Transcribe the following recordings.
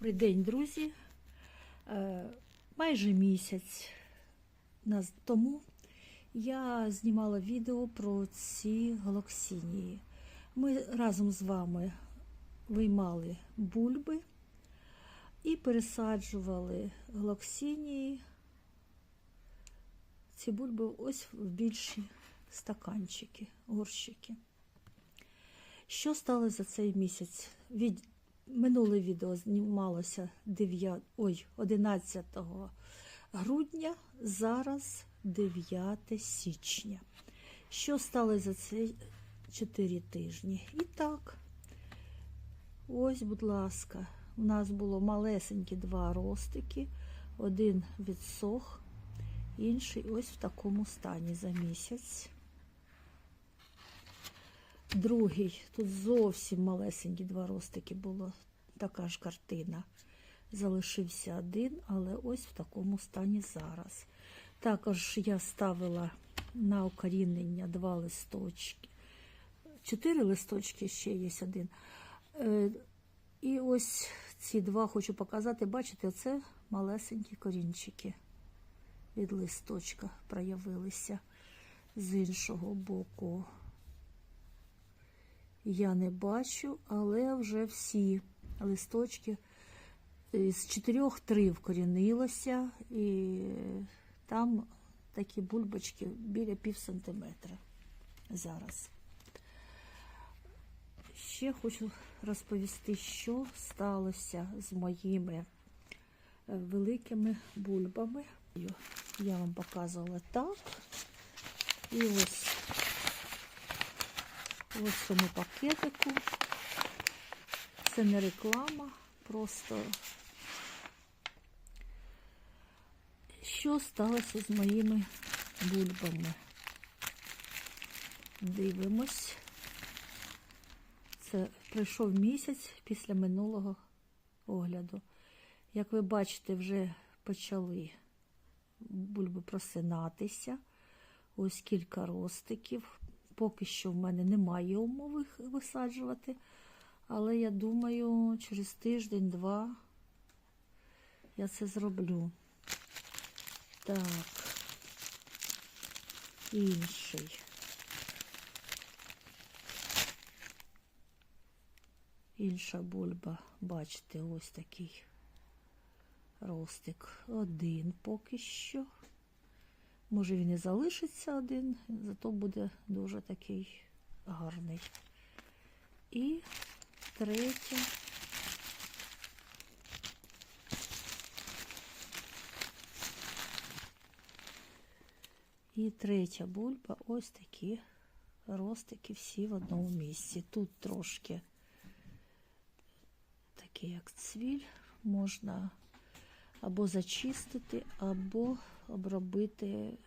Добрий день, друзі. Е, Майже місяць тому я знімала відео про ці галоксинії. Ми разом з вами виймали бульби і пересаджували галоксинії. Ці бульби ось в більші стаканчики, горщики. Що сталося за цей місяць? Минуле відео знімалося 9... Ой, 11 грудня, зараз 9 січня. Що сталося за ці 4 тижні? І так, ось, будь ласка, у нас було малесенькі два ростики, один відсох, інший ось в такому стані за місяць. Другий, тут зовсім малесенькі два ростики було, така ж картина. Залишився один, але ось в такому стані зараз. Також я ставила на укорінення два листочки. Чотири листочки ще є один. Е, І ось ці два хочу показати. Бачите, це малесенькі корінчики від листочка проявилися з іншого боку я не бачу, але вже всі листочки з чотирьох три вкорінилося, і там такі бульбочки біля пів сантиметра зараз. Ще хочу розповісти, що сталося з моїми е, великими бульбами. Я вам показувала так. І ось Ось в цьому пакетику. Це не реклама, просто що сталося з моїми бульбами. Дивимось. Це пройшов місяць після минулого огляду. Як ви бачите, вже почали бульби просинатися. Ось кілька ростиків. Поки що в мене немає умови висаджувати, але я думаю, через тиждень-два я це зроблю. Так, інший. Інша бульба, бачите, ось такий ростик. Один поки що. Може він і залишиться один, зато буде дуже такий гарний. І третя. І третя бульба, ось такі ростики всі в одному місці. Тут трошки такий як цвіль, можна або зачистити, або обробити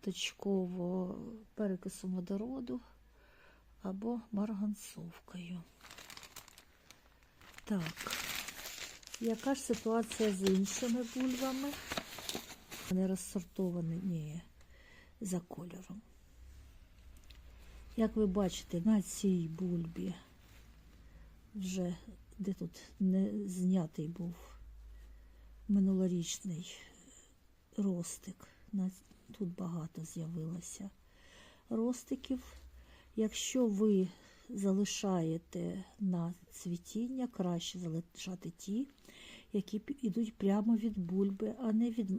точково перекисом водороду або марганцовкою. Так, яка ж ситуація з іншими бульбами? Вони розсортовані ні, за кольором. Як ви бачите, на цій бульбі вже де тут не знятий був минулорічний ростик. Тут багато з'явилося ростиків. Якщо ви залишаєте на цвітіння, краще залишати ті, які йдуть прямо від бульби, а не від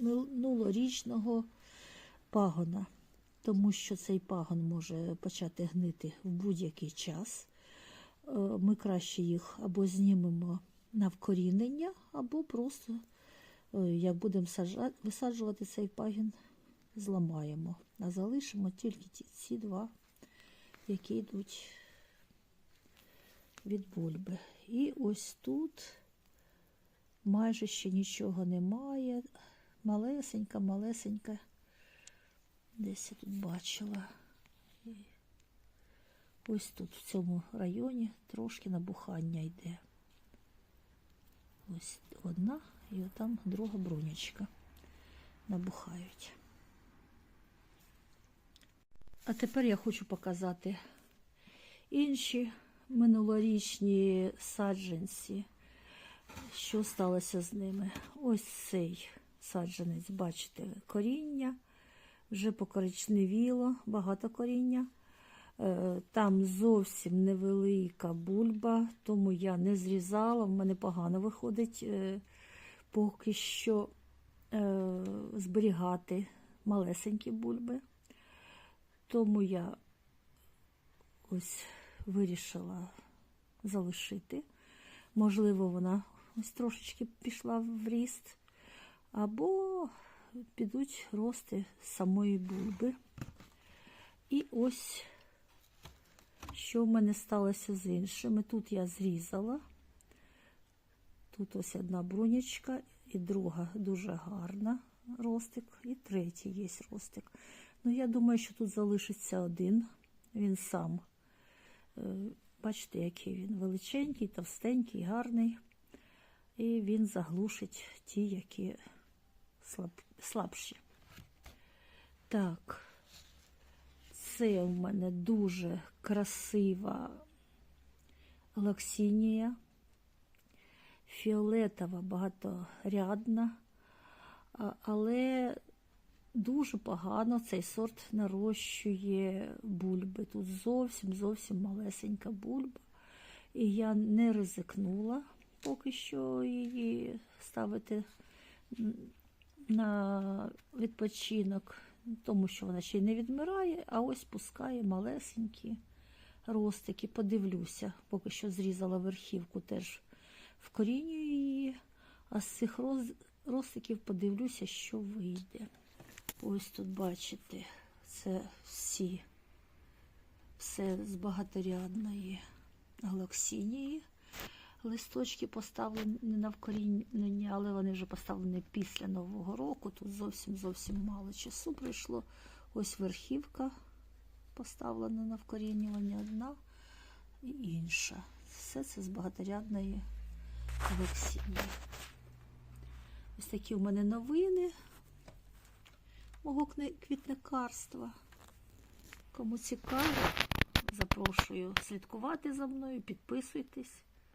минулорічного пагона, тому що цей пагон може почати гнити в будь-який час. Ми краще їх або знімемо на вкорінення, або просто, як будемо висаджувати цей пагін, зламаємо. А залишимо тільки ті, ці два, які йдуть від бульби. І ось тут майже ще нічого немає. Малесенька, малесенька. Десь я тут бачила. Ось тут, в цьому районі, трошки набухання йде. Ось одна і там друга брунячка набухають. А тепер я хочу показати інші минулорічні саджанці. Що сталося з ними? Ось цей саджанець, бачите, коріння, вже покоричневіло, багато коріння. Е, Там зовсім невелика бульба, тому я не зрізала. В мене погано виходить е, поки що е, зберігати малесенькі бульби. Тому я ось вирішила залишити. Можливо, вона ось трошечки пішла в ріст, або підуть рости самої бульби. І ось що в мене сталося з іншими. Тут я зрізала. Тут ось одна брунячка, і друга дуже гарна ростик, і третій є ростик. Ну, я думаю, що тут залишиться один. Він сам. Е, Бачите, який він величенький, товстенький, гарний. І він заглушить ті, які слаб, слабші. Так, це у мене дуже красива лаксінія, фіолетова, багаторядна, але дуже погано цей сорт нарощує бульби. Тут зовсім зовсім малесенька бульба. І я не ризикнула поки що її ставити на відпочинок, тому що вона ще й не відмирає, а ось пускає малесенькі ростики. Подивлюся, поки що зрізала верхівку, теж вкорінюю її, а з цих роз- ростиків подивлюся, що вийде. Ось тут бачите, це всі, все з багаторядної галаксінії. Листочки поставлені на вкорінення, але вони вже поставлені після Нового року. Тут зовсім зовсім мало часу пройшло. Ось верхівка поставлена на вкорінювання одна і інша. Все це з багаторядної галаксінії. Ось такі у мене новини мого квітникарства. Кому цікаво, запрошую слідкувати за мною, підписуйтесь.